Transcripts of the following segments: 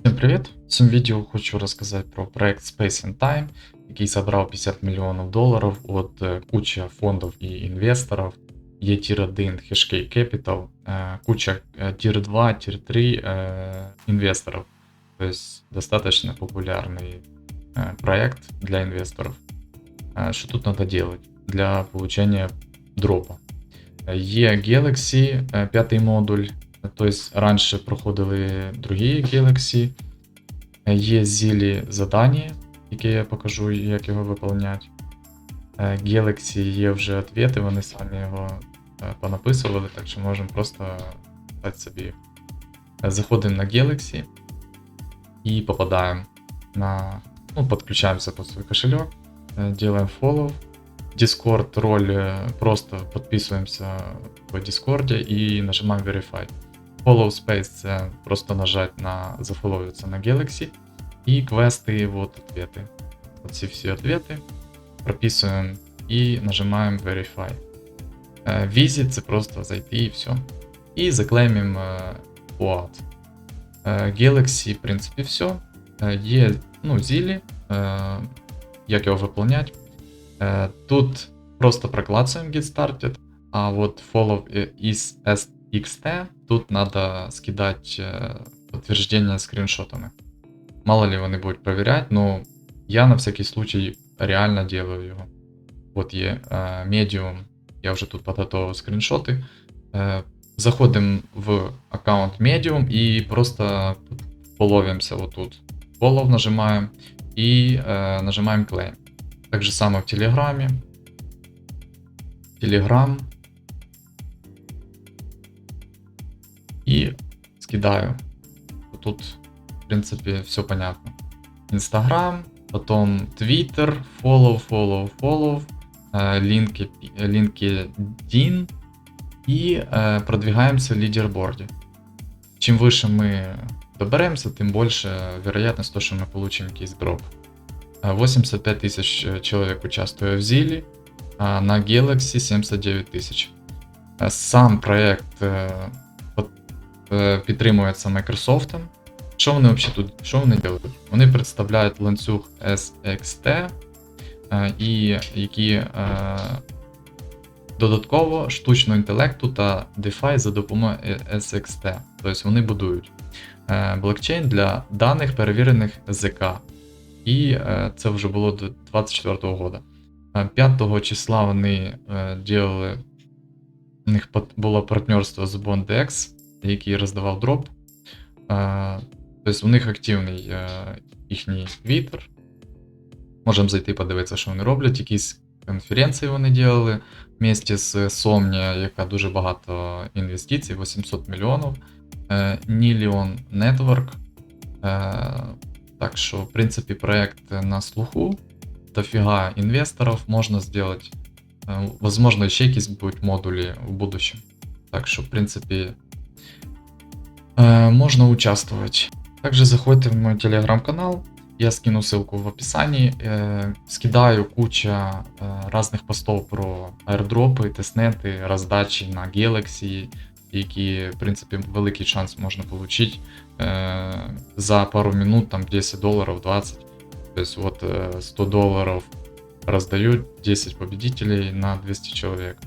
Всім привіт! В цьому відео хочу розказати про проект Space and Time, який зібрав 50 мільйонів доларів від е, куча фондів і інвесторів. Є Tier 1 Hashkey Capital, е, куча е, Tier 2, Tier 3 е, інвесторів. Тобто достаточно популярний е, проект для інвесторів. Е, Що тут треба робити для получения дропа? Е, Є Galaxy, е, п'ятий модуль. Тобто раніше проходили другі Galaxy. Е, Є зілі задання, які я покажу, як його виконувати. Е, Galaxy є вже відповіді, вони самі його е, понаписували, так що можемо просто дати собі. їх. Е, Заходимо на Galaxy і попадаємо на. Ну, подключаемся под свой кошелек, э, делаем follow. Discord роль э, просто подписываемся в Discord и нажимаем Verify. Follow Space це просто нажать на зафоловиться на Galaxy. І квести, вот ответы. Оці всі ответи. Прописуємо і нажимаємо Verify. Е, Visit це просто зайти і все. І заклеймимо е, Е, Galaxy, в принципі, все. Є ну, зілі, як його. Е, Тут просто проклацаємо Get Started, а вот follow is SXT, тут надо скидать э, подтверждение скриншотами. Мало ли вони будуть проверять, но я на всякий случай реально делаю його. Вот є е, Medium, я вже тут подготовив скріншоти. Е, Заходимо в аккаунт Medium і просто половимся вот тут. Follow нажимаем и э, нажимаем Claim. Так же само в Телеграме. Telegram. скидаю. Тут, в принципе, все понятно. Инстаграм, потом Twitter, follow, follow, follow, э, линки, LinkedIn и э, продвигаемся в лидерборде. Чем выше мы доберемся, тем больше вероятность, то, что мы получим якийсь дроп. Э, 85 тысяч э, человек участвует в Зиле, а на Galaxy 79 тисяч. Е, Сам проект е, под- е, підтримується Microsoft. Що вони взагалі тут що вони роблять? Вони представляють ланцюг SXT, е, і які е, додатково штучного інтелекту та DeFi за допомогою SXT. Тобто вони будують е, блокчейн для даних перевірених ЗК. І е, це вже було до 24-го года. Е, 5 числа вони е, ділили, у них було партнерство з BondX, який роздавав дроп. Е, тобто у них активний е, їхній вітер. Можемо зайти подивитися, що вони роблять. Якісь конференції вони ділили вместе з Somnia, яка дуже багато інвестицій, 800 мільйонів. Е, Nilion Network. Е, так що, в принципі, проект на слуху. Дофига инвесторов можно сделать. Э, Возможно, еще якісь будуть модулі в будущем. Так що, в принципе, э, можно участвовать. Также заходите в мой телеграм-канал. Я скину ссылку в описании. Э, Скидаю куча э, разных постов про аирдропи, тестнети, роздачі на Galaxy, які, в принципі, великий шанс можна получить э, за пару минут, там 10 долларов, 20. То есть вот э, 100 долларов раздают 10 победителей на 200 человек.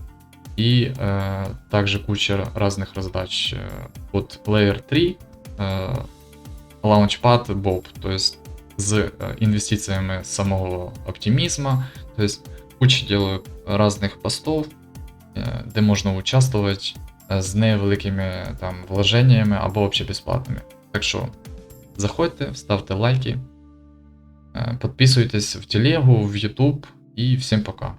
И э, также куча разных раздач э, от Layer 3, э, Launchpad, Bob, то есть з э, інвестиціями самого оптимізма. То есть куча делаю разных постов, э, де можна участвувати э, з невеликими там вложеннями або вообще безплатними. Так що заходьте, ставте лайки. Э, Подписывайтесь в телегу, в YouTube и всем пока.